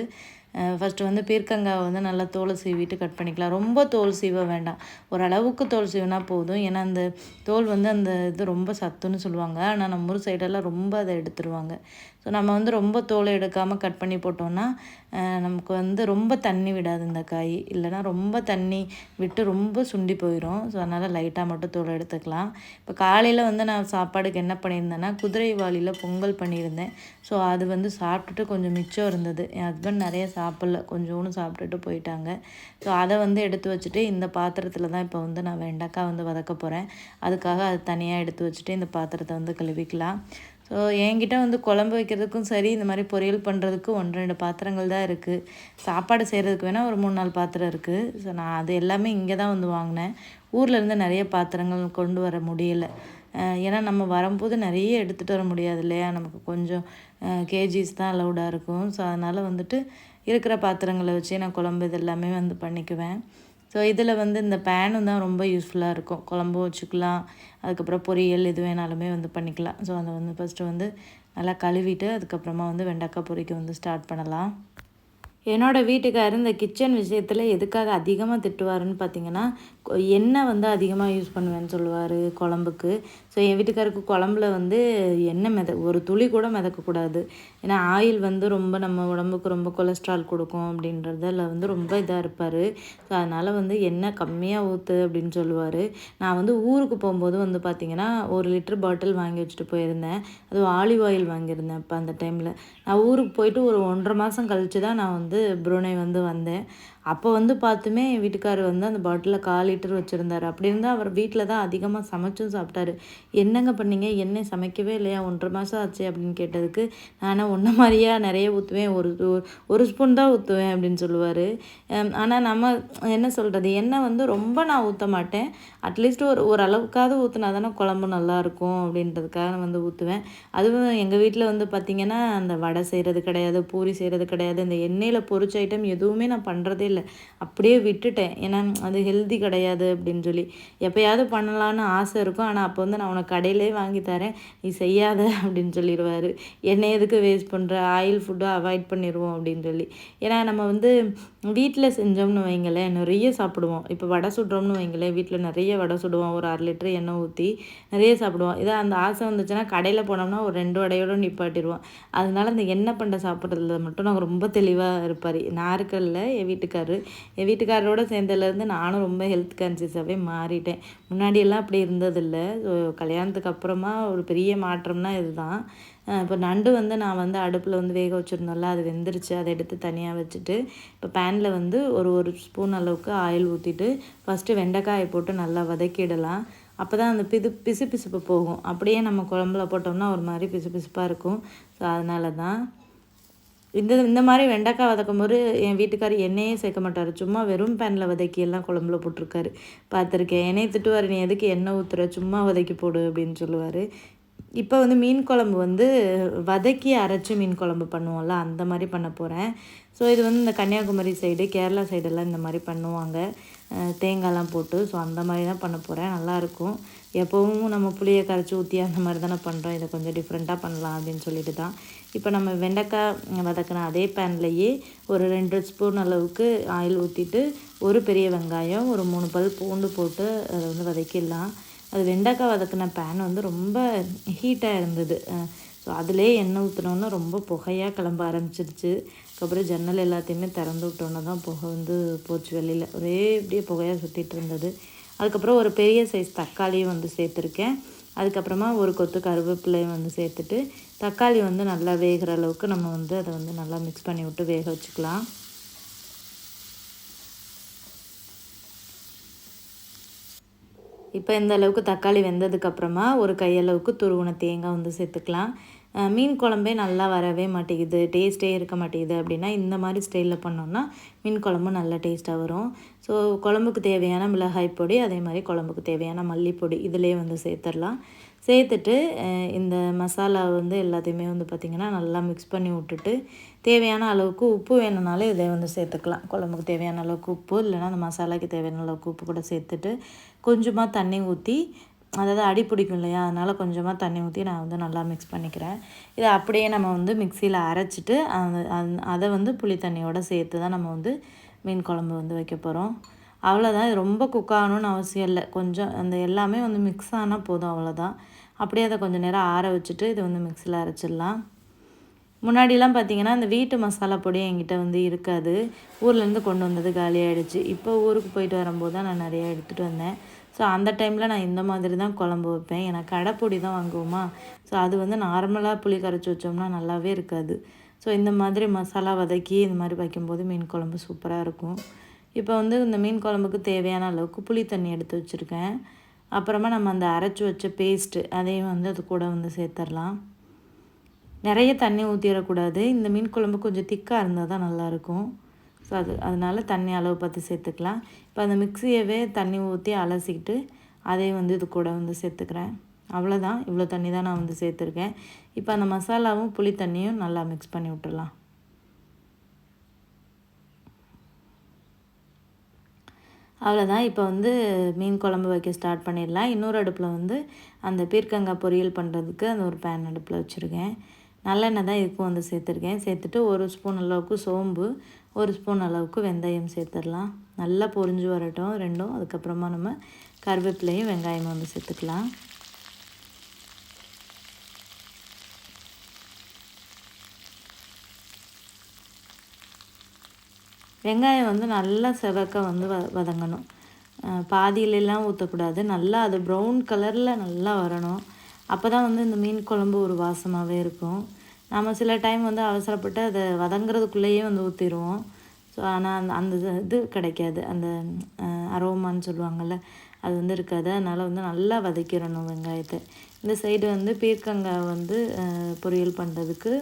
ஃபஸ்ட்டு வந்து பீர்க்கங்காவை வந்து நல்லா தோலை சீவிட்டு கட் பண்ணிக்கலாம். ரொம்ப தோல் சீவ வேண்டாம். ஓரளவுக்கு தோல் சீவினா போதும். ஏன்னா அந்த தோல் வந்து அந்த இது ரொம்ப சத்துன்னு சொல்லுவாங்க. ஆனால் நம்ம ஊர் சைடெல்லாம் ரொம்ப அதை எடுத்துருவாங்க. ஸோ நம்ம வந்து ரொம்ப தோலை எடுக்காமல் கட் பண்ணி போட்டோம்னா நமக்கு வந்து ரொம்ப தண்ணி விடாது இந்த காய். இல்லைனா ரொம்ப தண்ணி விட்டு ரொம்ப சுண்டி போயிடும் ஸோ அதனால் லைட்டாக மட்டும் தோலை எடுத்துக்கலாம். இப்போ காலையில் வந்து நான் சாப்பாடுக்கு என்ன பண்ணியிருந்தேன்னா குதிரை வாளியில் பொங்கல் பண்ணியிருந்தேன். ஸோ அது வந்து சாப்பிட்டுட்டு கொஞ்சம் மிச்சம் இருந்தது. என் ஹஸ்பண்ட் நிறைய சாப்பிட்ல. கொஞ்சோன்னு சாப்பிட்டுட்டு போயிட்டாங்க. ஸோ அதை வந்து எடுத்து வச்சுட்டு இந்த பாத்திரத்தில் தான் இப்போ வந்து நான் வெண்டைக்காய் வந்து வதக்க போகிறேன் அதுக்காக அது தனியாக எடுத்து வச்சுட்டு இந்த பாத்திரத்தை வந்து கழுவிக்கலாம். ஸோ என்கிட்ட வந்து குழம்பு வைக்கிறதுக்கும் சரி இந்த மாதிரி பொரியல் பண்ணுறதுக்கும் ஒன்று ரெண்டு பாத்திரங்கள் தான் இருக்குது சாப்பாடு செய்கிறதுக்கு வேணால் ஒரு மூணு நாலு பாத்திரம் இருக்குது ஸோ நான் அது எல்லாமே இங்கே தான் வந்து வாங்கினேன். ஊர்லேருந்து நிறைய பாத்திரங்கள் கொண்டு வர முடியலை. ஏன்னா நம்ம வரும்போது நிறைய எடுத்துகிட்டு வர முடியாது இல்லையா? நமக்கு கொஞ்சம் கேஜிஸ் தான் அலௌடாக இருக்கும். ஸோ அதனால் வந்துட்டு இருக்கிற பாத்திரங்களை வச்சு நான் குழம்பு இது எல்லாமே வந்து பண்ணிக்குவேன். ஸோ இதில் வந்து இந்த பேனும் தான் ரொம்ப யூஸ்ஃபுல்லாக இருக்கும். குழம்பு வச்சுக்கலாம். அதுக்கப்புறம் பொரியல் எது வேணாலுமே வந்து பண்ணிக்கலாம். ஸோ அதை வந்து ஃபஸ்ட்டு வந்து நல்லா கழுவிட்டு அதுக்கப்புறமா வந்து வெண்டைக்காய் பொரிக்க வந்து ஸ்டார்ட் பண்ணலாம். என்னோடய வீட்டுக்காரர் இந்த கிச்சன் விஷயத்தில் எதுக்காக அதிகமாக திட்டுவாருன்னு பார்த்தீங்கன்னா எண்ணெய் வந்து அதிகமாக யூஸ் பண்ணுவேன்னு சொல்லுவார் குழம்புக்கு. ஸோ என் வீட்டுக்காருக்கு குழம்புல வந்து எண்ணெய் மித ஒரு துளி கூட மிதக்கக்கூடாது. ஏன்னா ஆயில் வந்து ரொம்ப நம்ம உடம்புக்கு ரொம்ப கொலஸ்ட்ரால் கொடுக்கும் அப்படின்றதில் வந்து ரொம்ப இதாக இருப்பார். ஸோ அதனால் வந்து எண்ணெய் கம்மியாக ஊற்று அப்படின்னு சொல்லுவார். நான் வந்து ஊருக்கு போகும்போது வந்து பார்த்திங்கன்னா ஒரு லிட்டர் பாட்டில் வாங்கி வச்சுட்டு போயிருந்தேன். அதுவும் ஆலிவ் ஆயில் வாங்கியிருந்தேன் அப்போ அந்த டைமில் நான் ஊருக்கு போயிட்டு ஒரு ஒன்றரை மாதம் கழித்து தான் நான் வந்து ப்ரூனை வந்து வந்தேன். அப்போ வந்து பார்த்துமே என் வீட்டுக்காரர் வந்து அந்த பாட்டிலில் கால் லிட்டர் வச்சுருந்தார். அப்படி இருந்தால் அவர் வீட்டில் தான் அதிகமாக சமைச்சும் சாப்பிட்டாரு. என்னங்க பண்ணீங்க? என்ன சமைக்கவே இல்லையா? ஒன்றரை மாதம் ஆச்சு அப்படின்னு கேட்டதுக்கு ஆனால் ஒன்றை மாதிரியா நிறைய ஊற்றுவேன் ஒரு ஒரு ஸ்பூன் தான் ஊற்றுவேன் அப்படின்னு சொல்லுவார். ஆனால் நம்ம என்ன சொல்கிறது எண்ணெய் வந்து ரொம்ப நான் ஊற்ற மாட்டேன். அட்லீஸ்ட் ஒரு ஓரளவுக்காவது ஊற்றுனா ஊற்றினா தானே குழம்பு நல்லாயிருக்கும் அப்படின்றதுக்காக நான் வந்து ஊற்றுவேன் அதுவும் எங்கள் வீட்டில் வந்து பார்த்திங்கன்னா அந்த வடை செய்கிறது கிடையாது பூரி செய்கிறது கிடையாது இந்த எண்ணெயில் பொரிச்ச ஐட்டம் எதுவுமே நான் பண்ணுறதே இல்லை. அப்படியே விட்டுட்டேன். ஏன்னா அது ஹெல்தி கிடையாது அப்படின்னு சொல்லி. எப்போயாவது பண்ணலான்னு ஆசை இருக்கும். ஆனால் அப்போ வந்து நான் உனக்கு கடையிலே வாங்கி தரேன். நீ செய்யாத அப்படின்னு சொல்லிடுவார். எண்ணெய் எதுக்கு வேஸ்ட் பண்ணுற ஆயில் ஃபுட்டை அவாய்ட் பண்ணிடுவோம் அப்படின்னு சொல்லி. ஏன்னா நம்ம வந்து வீட்டில் செஞ்சோம்னு வைங்களேன் நிறைய சாப்பிடுவோம். இப்போ வடை சுடுறோம்னு வைங்களேன் வீட்டில் நிறைய வடை சுடுவோம். ஒரு அரை லிட்டர் எண்ணெய் ஊற்றி நிறைய சாப்பிடுவோம். இதை அந்த ஆசை வந்துச்சுன்னா கடையில் போனோம்னா ஒரு ரெண்டு வடையோடு நிப்பாட்டிடுவோம். அதனால அந்த எண்ணெய் பண்டை சாப்பிட்றதுல மட்டும் நாங்கள் ரொம்ப தெளிவாக இருப்பார். நான் இருக்கல என் வீட்டுக்காரரு என் வீட்டுக்காரரோட சேர்ந்ததுலேருந்து நானும் ரொம்ப ஹெல்த் கான்சியஸாகவே மாறிட்டேன். முன்னாடியெல்லாம் அப்படி இருந்ததில்லை. ஸோ கல்யாணத்துக்கு அப்புறமா ஒரு பெரிய மாற்றம்னா இதுதான். இப்போ நண்டு வந்து நான் வந்து அடுப்பில் வந்து வேக வச்சுருந்தோம்ல அது வெந்துருச்சு. அதை எடுத்து தனியாக வச்சுட்டு இப்போ பேனில் வந்து ஒரு ஒரு ஸ்பூன் அளவுக்கு ஆயில் ஊற்றிட்டு ஃபஸ்ட்டு வெண்டைக்காயை போட்டு நல்லா வதக்கிடலாம். அப்போ தான் அந்த பிது பிசு பிசுப்பு போகும். அப்படியே நம்ம குழம்புல போட்டோம்னா ஒரு மாதிரி பிசு பிசுப்பாக இருக்கும். ஸோ அதனால தான் இந்த இந்த மாதிரி வெண்டைக்காய் வதக்கும் போது என் வீட்டுக்கார் எண்ணெயே சேர்க்க மாட்டார். சும்மா வெறும் பேனில் வதக்கி எல்லாம் குழம்புல போட்டிருக்காரு. பார்த்துருக்கேன். எண்ணெய் திட்டுவார் நீ எதுக்கு எண்ணெய் ஊற்றுற சும்மா வதக்கி போடு அப்படின்னு சொல்லுவார். இப்போ வந்து மீன் குழம்பு வந்து வதக்கி அரைச்சி மீன் குழம்பு பண்ணுவோம்ல அந்த மாதிரி பண்ண போகிறேன் ஸோ இது வந்து இந்த கன்னியாகுமரி சைடு கேரளா சைடெல்லாம் இந்த மாதிரி பண்ணுவாங்க. தேங்காய்லாம் போட்டு ஸோ அந்த மாதிரி தான் பண்ண போகிறேன் நல்லாயிருக்கும் எப்போவும் நம்ம புளியை கரைச்சி ஊற்றி அந்த மாதிரி தானே பண்ணுறோம் இதை கொஞ்சம் டிஃப்ரெண்ட்டாக பண்ணலாம் அப்படின்னு சொல்லிட்டு தான். இப்போ நம்ம வெண்டைக்காய் வதக்கின அதே பேன்லேயே ஒரு ரெண்டு ஸ்பூன் அளவுக்கு ஆயில் ஊற்றிட்டு ஒரு பெரிய வெங்காயம் ஒரு மூணு பல் பூண்டு போட்டு அதை வந்து வதக்கிடலாம். அது வெண்டைக்காய் வதக்கின பேன் வந்து ரொம்ப ஹீட்டாக இருந்தது. ஸோ அதிலே எண்ணெய் ஊற்றினோன்னா ரொம்ப புகையாக கிளம்ப ஆரம்பிச்சிருச்சு. அதுக்கப்புறம் ஜன்னல் எல்லாத்தையுமே திறந்து விட்டோன்னே தான் புகை வந்து போச்சு வெளியில். ஒரே இப்படியே புகையாக சுற்றிட்டு இருந்தது. அதுக்கப்புறம் ஒரு பெரிய சைஸ் தக்காளியும் வந்து சேர்த்துருக்கேன். அதுக்கப்புறமா ஒரு கொத்து கருவேப்பிலையும் வந்து சேர்த்துட்டு தக்காளி வந்து நல்லா வேகிற அளவுக்கு நம்ம வந்து அதை வந்து நல்லா மிக்ஸ் பண்ணி விட்டு வேக வச்சுக்கலாம். இப்போ இந்த அளவுக்கு தக்காளி வெந்ததுக்கப்புறமா ஒரு கையளவுக்கு துருவன தேங்காய் வந்து சேர்த்துக்கலாம். மீன் குழம்பே நல்லா வரவே மாட்டேங்குது டேஸ்ட்டே இருக்க மாட்டேங்குது அப்படின்னா இந்த மாதிரி ஸ்டைலில் பண்ணோம்னா மீன் குழம்பு நல்லா டேஸ்ட்டாக வரும். ஸோ குழம்புக்கு தேவையான மிளகாய் பொடி அதே மாதிரி குழம்புக்கு தேவையான மல்லிப்பொடி இதிலே வந்து சேர்த்துடலாம் சேர்த்துட்டு இந்த மசாலா வந்து எல்லாத்தையுமே வந்து பார்த்திங்கன்னா நல்லா மிக்ஸ் பண்ணி விட்டுட்டு தேவையான அளவுக்கு உப்பு வேணுனாலும் இதை வந்து சேர்த்துக்கலாம். குழம்புக்கு தேவையான அளவுக்கு உப்பு இல்லைனா அந்த மசாலாக்கு தேவையான அளவுக்கு உப்பு கூட சேர்த்துட்டு கொஞ்சமாக தண்ணி ஊற்றி அதாவது அடி பிடிக்கும் இல்லையா? அதனால் கொஞ்சமாக தண்ணி ஊற்றி நான் வந்து நல்லா மிக்ஸ் பண்ணிக்கிறேன். இதை அப்படியே நம்ம வந்து மிக்சியில் அரைச்சிட்டு அந்த அதை வந்து புளி தண்ணியோடு சேர்த்து தான் நம்ம வந்து மீன் குழம்பு வந்து வைக்க போகிறோம் அவ்வளோதான் ரொம்ப குக் ஆகணும்னு அவசியம் இல்லை. கொஞ்சம் அந்த எல்லாமே வந்து மிக்ஸ் ஆனால் போதும் அவ்வளோதான் அப்படியே அதை கொஞ்சம் நேரம் ஆற வச்சுட்டு இதை வந்து மிக்சியில் அரைச்சிடலாம். முன்னாடிலாம் பார்த்திங்கன்னா அந்த வீட்டு மசாலா பொடி என்கிட்ட வந்து இருக்காது. ஊர்லேருந்து கொண்டு வந்தது காலியாகிடுச்சு இப்போ ஊருக்கு போயிட்டு வரும்போது தான் நான் நிறையா எடுத்துகிட்டு வந்தேன். ஸோ அந்த டைமில் நான் இந்த மாதிரி தான் குழம்பு வைப்பேன். ஏன்னா கடைப்பொடி தான் வாங்குவோமா? ஸோ அது வந்து நார்மலாக புளி கரைச்சி வச்சோம்னா நல்லாவே இருக்காது. ஸோ இந்த மாதிரி மசாலா வதக்கி இந்த மாதிரி வைக்கும்போது மீன் குழம்பு சூப்பராக இருக்கும். இப்போ வந்து இந்த மீன் குழம்புக்கு தேவையான அளவுக்கு புளி தண்ணி எடுத்து வச்சுருக்கேன். அப்புறமா நம்ம அந்த அரைச்சி வச்ச பேஸ்ட்டு அதையும் வந்து அது கூட வந்து சேர்த்துடலாம். நிறைய தண்ணி ஊற்றிடக்கூடாது இந்த மீன் குழம்பு கொஞ்சம் திக்காக இருந்தால் தான் நல்லாயிருக்கும். ஸோ அது அதனால் தண்ணி அளவு பார்த்து சேர்த்துக்கலாம். இப்போ அந்த மிக்சியவே தண்ணி ஊற்றி அலசிக்கிட்டு அதையும் வந்து இது கூட வந்து சேர்த்துக்கிறேன். அவ்வளோதான் இவ்வளோ தண்ணி தான் நான் வந்து சேர்த்துருக்கேன். இப்போ அந்த மசாலாவும் புளி தண்ணியும் நல்லா மிக்ஸ் பண்ணி விட்டுடலாம். அவ்வளோதான் இப்போ வந்து மீன் குழம்பு வைக்க ஸ்டார்ட் பண்ணிடலாம். இன்னொரு அடுப்பில் வந்து அந்த பீர்க்கங்காய் பொரியல் பண்ணுறதுக்கு அந்த ஒரு பேன் அடுப்பில் வச்சுருக்கேன். நல்லெண்ணெய் தான் இதுக்கும் வந்து சேர்த்துருக்கேன். சேர்த்துட்டு ஒரு ஸ்பூன் அளவுக்கு சோம்பு ஒரு ஸ்பூன் அளவுக்கு வெந்தயம் சேர்த்துடலாம். நல்லா பொரிஞ்சு வரட்டும் ரெண்டும். அதுக்கப்புறமா நம்ம கருவேப்பிலையும் வெங்காயமும் வந்து சேர்த்துக்கலாம். வெங்காயம் வந்து நல்லா செவக்க வந்து வ வதங்கணும். பாதியிலெல்லாம் ஊற்றக்கூடாது நல்லா அது ப்ரௌன் கலரில் நல்லா வரணும். அப்போ தான் வந்து இந்த மீன் குழம்பு ஒரு வாசமாகவே இருக்கும். நம்ம சில டைம் வந்து அவசரப்பட்டு அதை வதங்குறதுக்குள்ளேயே வந்து ஊற்றிடுவோம் ஸோ ஆனால் அந்த அந்த இது கிடைக்காது. அந்த அரோமான்னு சொல்லுவாங்கள்ல அது வந்து இருக்காது. அதனால் வந்து நல்லா வதக்கிடணும் வெங்காயத்தை. இந்த சைடு வந்து பீர்க்கங்காய் வந்து பொரியல் பண்ணுறதுக்கு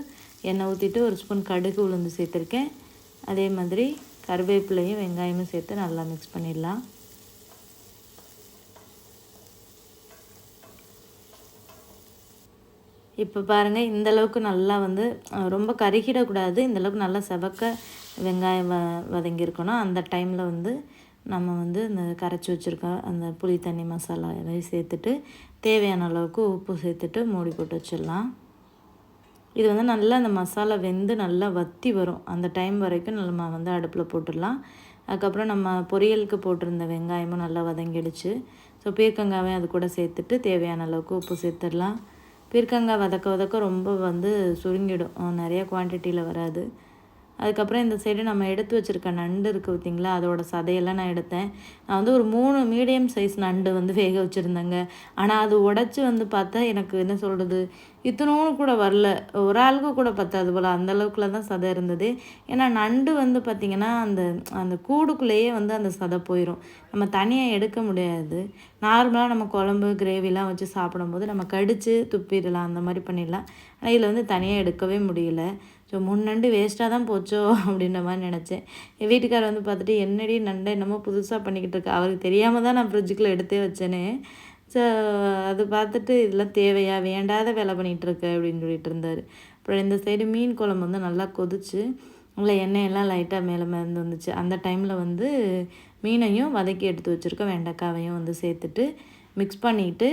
எண்ணெய் ஊற்றிட்டு ஒரு ஸ்பூன் கடுகு உளுந்து சேர்த்துருக்கேன். அதே மாதிரி கருவேப்பிலையும் வெங்காயமும் சேர்த்து நல்லா மிக்ஸ் பண்ணிடலாம். இப்போ பாருங்கள் இந்தளவுக்கு நல்லா வந்து ரொம்ப கருகிடக்கூடாது. இந்தளவுக்கு நல்லா செவக்க வெங்காயம் வ வதங்கியிருக்கணும். அந்த டைமில் வந்து நம்ம வந்து இந்த கரைச்சி வச்சுருக்க அந்த புளி தண்ணி மசாலா எல்லாம் சேர்த்துட்டு தேவையான அளவுக்கு உப்பு சேர்த்துட்டு மூடி போட்டு வச்சிடலாம். இது வந்து நல்லா அந்த மசாலா வெந்து நல்லா வத்தி வரும். அந்த டைம் வரைக்கும் நம்ம வந்து அடுப்பில் போட்டுடலாம். அதுக்கப்புறம் நம்ம பொரியலுக்கு போட்டிருந்த வெங்காயமும் நல்லா வதங்கிடுச்சு. ஸோ பீர்க்கங்காயும் அது கூட சேர்த்துட்டு தேவையான அளவுக்கு உப்பு சேர்த்துடலாம். பீர்க்கங்காய் வதக்க வதக்க ரொம்ப வந்து சுருங்கிடும். நிறைய குவான்டிட்டியில் வராது. அதுக்கப்புறம் இந்த சைடு நம்ம எடுத்து வச்சுருக்க நண்டு இருக்குது பார்த்திங்களா? அதோட சதையெல்லாம் நான் எடுத்தேன். நான் வந்து ஒரு மூணு மீடியம் சைஸ் நண்டு வந்து வேக வச்சுருந்தேங்க. ஆனால் அது உடச்சி வந்து பார்த்தா எனக்கு என்ன சொல்கிறது இத்தனோன்னு கூட வரல. ஒரு ஆளுக்கு கூட பத்தாது போல். அந்தளவுக்குள்ள தான் சதை இருந்தது. ஏன்னா நண்டு வந்து பார்த்திங்கன்னா அந்த அந்த கூடுக்குள்ளேயே வந்து அந்த சதை போயிடும் நம்ம தனியாக எடுக்க முடியாது. நார்மலாக நம்ம குழம்பு கிரேவிலாம் வச்சு சாப்பிடும்போது நம்ம கடித்து துப்பிடலாம். அந்த மாதிரி பண்ணிடலாம். ஆனால் இதில் வந்து தனியாக எடுக்கவே முடியல. ஸோ மூணு நண்டு வேஸ்ட்டாக தான் போச்சோ அப்படின்ற மாதிரி நினச்சேன். என் வீட்டுக்காரர் வந்து பார்த்துட்டு என்னடி நண்டை என்னமோ புதுசாக பண்ணிக்கிட்டு இருக்கா. அவருக்கு தெரியாமல் தான் நான் ஃப்ரிட்ஜுக்குள்ளே எடுத்தே வச்சேனே. ஸோ அது பார்த்துட்டு இதெல்லாம் தேவையா? வேண்டாத வேலை பண்ணிகிட்ருக்கு அப்படின்னு சொல்லிட்டு இருந்தார். அப்புறம் இந்த சைடு மீன் குழம்பு வந்து நல்லா கொதிச்சு உள்ள எண்ணெயெல்லாம் லைட்டாக மேலே மறந்து வந்துச்சு. அந்த டைமில் வந்து மீனையும் வதக்கி எடுத்து வச்சுருக்கோம். வெண்டைக்காவையும் வந்து சேர்த்துட்டு மிக்ஸ் பண்ணிவிட்டு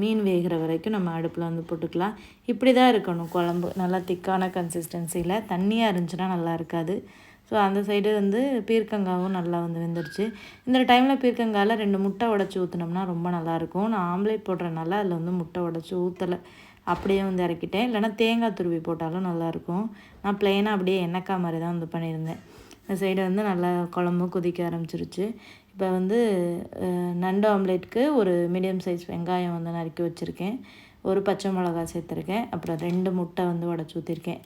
மீன் வேகிற வரைக்கும் நம்ம அடுப்பில் வந்து போட்டுக்கலாம். இப்படி தான் இருக்கணும் குழம்பு. நல்லா திக்கான கன்சிஸ்டன்சியில் தண்ணியாக இருந்துச்சுன்னா நல்லா இருக்காது. ஸோ அந்த சைடு வந்து பீர்க்கங்காவும் நல்லா வந்து வெந்துருச்சு இந்த டைமில் பீர்க்கங்காயில் ரெண்டு முட்டை உடச்சி ஊற்றினோம்னா ரொம்ப நல்லாயிருக்கும் நான் ஆம்லேட் போடுறனால அதில் வந்து முட்டை உடச்சி ஊற்றலை அப்படியே வந்து இறக்கிட்டேன். இல்லைனா தேங்காய் துருவி போட்டாலும் நல்லாயிருக்கும் நான் ப்ளெயினாக அப்படியே எண்ணெய்க்காய் மாதிரி தான் வந்து பண்ணியிருந்தேன். இந்த சைடு வந்து நல்லா குழம்பு கொதிக்க ஆரம்பிச்சிருச்சு. இப்போ வந்து நண்டு ஆம்லேட்டுக்கு ஒரு மீடியம் சைஸ் வெங்காயம் வந்து நறுக்கி வச்சுருக்கேன். ஒரு பச்சை மிளகா சேர்த்துருக்கேன். அப்புறம் ரெண்டு முட்டை வந்து உடச்சி ஊற்றிருக்கேன்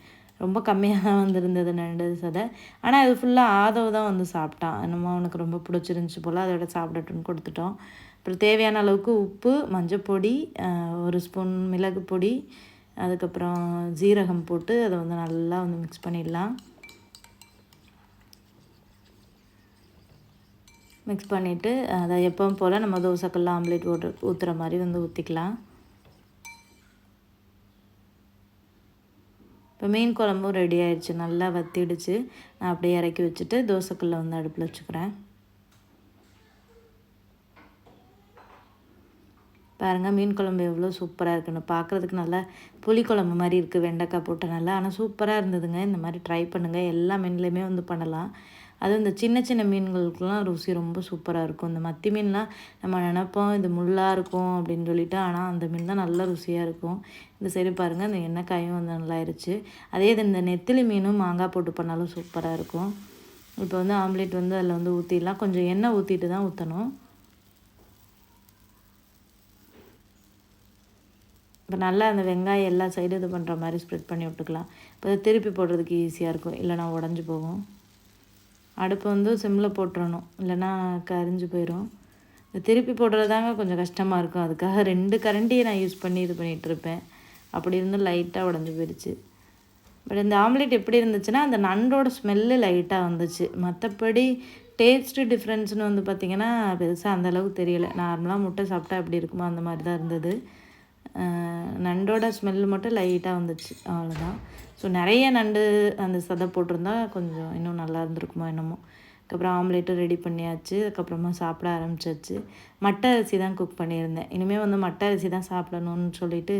ரொம்ப கம்மியாக தான் வந்துருந்தது நண்டு சதை. ஆனால் அது ஃபுல்லாக ஆதவ தான் வந்து சாப்பிட்டான் என்னமோ அவனுக்கு ரொம்ப பிடிச்சிருந்துச்சி போல் அதோட சாப்பிடட்டுன்னு கொடுத்துட்டோம். அப்புறம் தேவையான அளவுக்கு உப்பு மஞ்சப்பொடி ஒரு ஸ்பூன் மிளகு பொடி அதுக்கப்புறம் ஜீரகம் போட்டு அதை வந்து நல்லா வந்து மிக்ஸ் பண்ணிடலாம். மிக்ஸ் பண்ணிவிட்டு அதை எப்பவும் போல் நம்ம தோசைக்கெல்லாம் ஆம்லேட் போட்டு ஊற்றுற மாதிரி வந்து ஊற்றிக்கலாம் இப்போ மீன் குழம்பும் ரெடி ஆயிடுச்சு. நல்லா வத்திடுச்சு. நான் அப்படியே இறக்கி வச்சுட்டு தோசைக்குள்ளே வந்து அடுப்பில் வச்சுக்கிறேன். பாருங்கள் மீன் குழம்பு எவ்வளோ சூப்பராக இருக்குன்னு. பார்க்குறதுக்கு நல்லா புளி குழம்பு மாதிரி இருக்குது வெண்டைக்காய் போட்டு நல்லா. ஆனால் சூப்பராக இருந்ததுங்க. இந்த மாதிரி ட்ரை பண்ணுங்கள் எல்லா மீன்லேயுமே வந்து பண்ணலாம். அதுவும் இந்த சின்ன சின்ன மீன்களுக்கெலாம் ருசி ரொம்ப சூப்பராக இருக்கும். இந்த மத்தி மீன்லாம் நம்ம நினப்போம் இது முள்ளாக இருக்கும் அப்படின்னு சொல்லிட்டு ஆனால் அந்த மீன் தான் நல்ல ருசியாக இருக்கும். இந்த சைடு பாருங்கள் அந்த எண்ணெய்க்காயும் வந்து நல்லாயிருச்சு. அதே இது இந்த நெத்திலி மீனும் மாங்காய் போட்டு பண்ணாலும் சூப்பராக இருக்கும். இப்போ வந்து ஆம்லேட் வந்து அதில் வந்து ஊற்றிடலாம் கொஞ்சம் எண்ணெய் ஊற்றிட்டு தான் ஊற்றணும் இப்போ நல்லா அந்த வெங்காயம் எல்லா சைடும் இது பண்ணுற மாதிரி ஸ்ப்ரெட் பண்ணி விட்டுக்கலாம். இப்போ திருப்பி போடுறதுக்கு ஈஸியாக இருக்கும். இல்லைனா உடஞ்சி போகும். அடுப்பை வந்து சிம்மில் போட்டுறணும். இல்லைன்னா கரிஞ்சு போயிடும் திருப்பி போடுறதாங்க கொஞ்சம் கஷ்டமாக இருக்கும். அதுக்காக ரெண்டு கரண்டியை நான் யூஸ் பண்ணி இது பண்ணிகிட்ருப்பேன் அப்படி இருந்து லைட்டாக உடஞ்சி போயிடுச்சு. பட் இந்த ஆம்லேட் எப்படி இருந்துச்சுன்னா அந்த நண்டோட ஸ்மெல்லு லைட்டாக வந்துச்சு. மற்றபடி டேஸ்ட்டு டிஃப்ரென்ஸ்னு வந்து பார்த்திங்கன்னா பெருசாக அந்தளவுக்கு தெரியலை. நார்மலாக முட்டை சாப்பிட்டா எப்படி இருக்குமோ அந்த மாதிரி தான் இருந்தது. நண்டோட ஸ்மெல் மட்டும் லைட்டாக வந்துச்சு. அவ்வளோதான் ஸோ நிறைய நண்டு அந்த சதை போட்டிருந்தா கொஞ்சம் இன்னும் நல்லா இருந்திருக்குமோ என்னமோ. அதுக்கப்புறம் ஆம்லேட்டும் ரெடி பண்ணியாச்சு. அதுக்கப்புறமா சாப்பிட ஆரம்பிச்சாச்சு. மட்டை அரிசி தான் குக் பண்ணியிருந்தேன். இனிமேல் வந்து மட்டை அரிசி தான் சாப்பிடணும்னு சொல்லிட்டு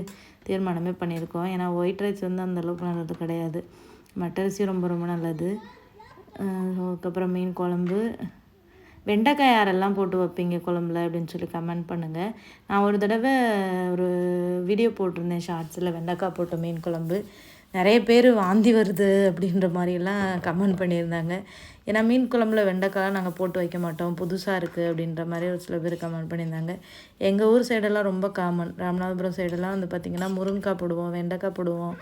தீர்மானமே பண்ணியிருக்கோம். ஏன்னா ஒயிட் ரைஸ் வந்து அந்தளவுக்கு நல்லது கிடையாது. மட்டை அரிசி ரொம்ப ரொம்ப நல்லது. அதுக்கப்புறம் மீன் குழம்பு. வெண்டைக்காய் யாரெல்லாம் போட்டு வைப்பீங்க குழம்புல அப்படின்னு சொல்லி கமெண்ட் பண்ணுங்கள் நான் ஒரு தடவை ஒரு வீடியோ போட்டிருந்தேன் ஷார்ட்ஸில் வெண்டைக்காய் போட்ட மீன் குழம்பு. நிறைய பேர் வாந்தி வருது அப்படின்ற மாதிரியெல்லாம் கமெண்ட் பண்ணியிருந்தாங்க. ஏன்னா மீன் குழம்புல வெண்டைக்காய் நாங்கள் போட்டு வைக்க மாட்டோம். புதுசாக இருக்குது அப்படின்ற மாதிரி ஒரு சில பேர் கமெண்ட் பண்ணியிருந்தாங்க. எங்கள் ஊர் சைடெல்லாம் ரொம்ப காமன் ராமநாதபுரம் சைடெல்லாம் வந்து பார்த்திங்கன்னா முருங்கைக்காய் போடுவோம் வெண்டைக்காய் போடுவோம்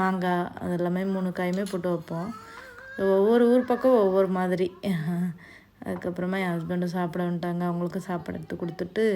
மாங்காய் அதெல்லாமே மூணு காயுமே போட்டு வைப்போம். ஒவ்வொரு ஊர் பக்கம் ஒவ்வொரு மாதிரி. அதுக்கப்புறமா என் ஹஸ்பண்டும் சாப்பிட வந்துட்டாங்க. அவங்களுக்கும் சாப்பாடு எடுத்து கொடுத்துட்டு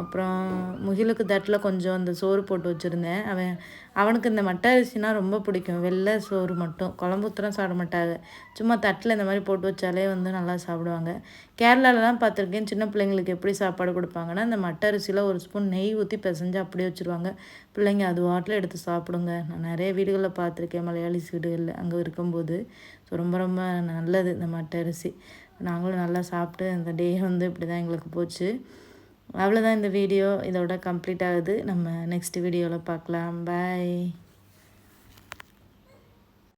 அப்புறம் முகிலுக்கு தட்டில் கொஞ்சம் அந்த சோறு போட்டு வச்சுருந்தேன். அவன் அவனுக்கு இந்த மட்டை அரிசினா ரொம்ப பிடிக்கும். வெள்ளை சோறு மட்டும். குழம்பு ஊற்றுலாம் சாப்பிட மாட்டாங்க. சும்மா தட்டில் இந்த மாதிரி போட்டு வச்சாலே வந்து நல்லா சாப்பிடுவாங்க. கேரளாலலாம் பார்த்துருக்கேன் சின்ன பிள்ளைங்களுக்கு எப்படி சாப்பாடு கொடுப்பாங்கன்னா இந்த மட்டை அரிசியில் ஒரு ஸ்பூன் நெய் ஊற்றி பிசைஞ்சு அப்படியே வச்சுருவாங்க. பிள்ளைங்க அது வாட்டில் எடுத்து சாப்பிடுங்க. நான் நிறைய வீடுகளில் பார்த்துருக்கேன் மலையாளிஸ் வீடுகளில் அங்கே இருக்கும்போது. ஸோ ரொம்ப ரொம்ப நல்லது இந்த மட்டை அரிசி. நாங்களும் நல்லா சாப்பிட்டு அந்த டே வந்து இப்படி தான் எங்களுக்கு போச்சு. அவ்வளோதான் இந்த வீடியோ. இதோட கம்ப்ளீட் ஆகுது. நம்ம நெக்ஸ்ட் வீடியோவில் பார்க்கலாம். பாய்